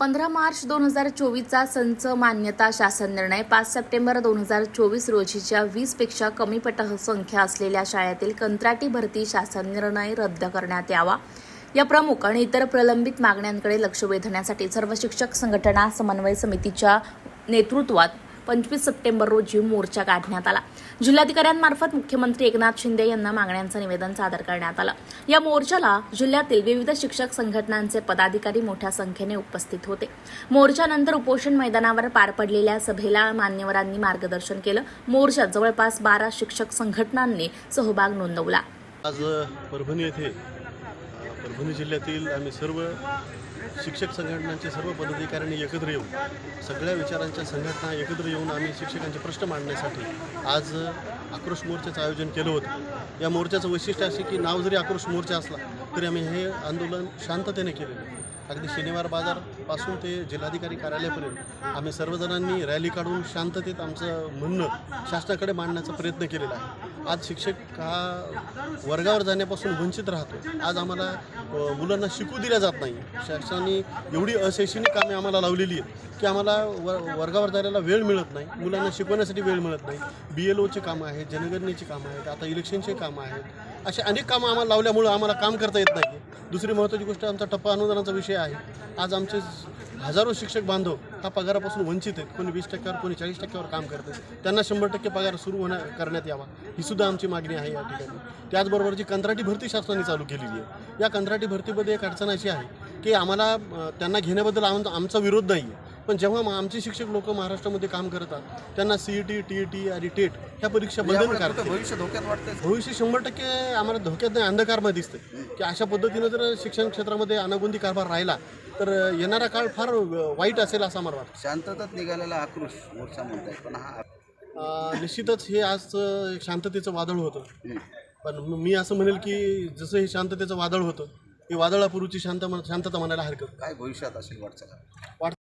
पंधरा मार्च दोन हजार चोवीसचा संच मान्यता शासन निर्णय. पाच सप्टेंबर दोन हजार चोवीस रोजीच्या वीसपेक्षा कमी पटसंख्या असलेल्या शाळेतील कंत्राटी भरती शासन निर्णय रद्द करण्यात यावा. या प्रमुख आणि इतर प्रलंबित मागण्यांकडे लक्ष वेधण्यासाठी सर्व शिक्षक संघटना समन्वय समितीच्या नेतृत्वात पंचवीस सप्टेंबर रोजी मोर्चा काढण्यात आला. जिल्हाधिकाऱ्यांमार्फत मुख्यमंत्री एकनाथ शिंदे यांना मागण्यांचं निवेदन सादर करण्यात आलं. या मोर्चाला जिल्ह्यातील विविध शिक्षक संघटनांचे पदाधिकारी मोठ्या संख्येने उपस्थित होते. मोर्चानंतर उपोषण मैदानावर पार पडलेल्या सभेला मान्यवरांनी मार्गदर्शन केलं. मोर्चात जवळपास बारा शिक्षक संघटनांनी सहभाग नोंदवला. आज परभणी येथे परभणी जिल्ह्यातील आम्ही सर्व शिक्षक संघटनांचे सर्व पदाधिकाऱ्यांनी एकत्र येऊन सगळ्या विचारांच्या संघटना एकत्र येऊन आम्ही शिक्षकांचे प्रश्न मांडण्यासाठी आज आक्रोश मोर्चाचं आयोजन केलं होतं. या मोर्चाचं वैशिष्ट्य असे की नाव जरी आक्रोश मोर्चा असला तरी आम्ही हे आंदोलन शांततेने केलेलं आहे. अगदी शनिवार बाजारपासून ते जिल्हाधिकारी कार्यालयापर्यंत आम्ही सर्वजणांनी रॅली काढून शांततेत आमचं म्हणणं शासनाकडे मांडण्याचा प्रयत्न केलेला आहे. आज शिक्षक हा वर्गावर जाण्यापासून वंचित राहतो. आज आम्हाला मुलांना शिकू दिल्या जात नाही. शासनाने एवढी अशैक्षणिक कामे आम्हाला लावलेली आहेत की आम्हाला व वर्गावर जायला वेळ मिळत नाही. मुलांना शिकवण्यासाठी वेळ मिळत नाही. बी एल ओचे कामं आहेत जनगणनेची कामं आहेत आता इलेक्शनचे कामं आहेत. असे अनेक कामं आम्हाला लावल्यामुळं आम्हाला काम करता येत नाही. दुसरी महत्त्वाची गोष्ट आमचा टप्पा अनुदानाचा विषय आहे. आज आमचे हजारो शिक्षक बांधव हा पगारापासून वंचित आहेत. कोणी वीस टक्क्यावर कोणी चाळीस टक्क्यावर काम करतात त्यांना शंभर टक्के पगार सुरू होण्या करण्यात यावा. ही सुद्धा आमची मागणी आहे या ठिकाणी. त्याचबरोबर जी कंत्राटी भरती शासनाने चालू केलेली आहे या कंत्राटी भरतीमध्ये एक अडचण अशी आहे की आम्हाला त्यांना घेण्याबद्दल आम आमचा विरोध नाही आहे पण जेव्हा म- आमचे शिक्षक लोक महाराष्ट्रामध्ये काम करतात त्यांना C E T T E T आणि टेट ह्या परीक्षा बंधनकारक कुठं भविष्य धोक्यात वाटतंय? भविष्य शंभर टक्के आम्हाला धोक्यात नाही अंधकारमध्ये दिसते की अशा पद्धतीनं जर शिक्षण क्षेत्रामध्ये अनागोंदी कारभार राहिला तर येणारा काळ फार वाईट असेल असं मला वाटतं. शांततात निघालेला आक्रोश मोर्चा म्हणताय पण हा निश्चितच हे आज शांततेचं वादळ होतं. पण मी असं म्हणेल की जसं हे शांततेचं वादळ होतं हे वादळापूर्वीची शांत शांतता म्हणायला हरकत. काय भविष्यात असेल वाटचाल वाट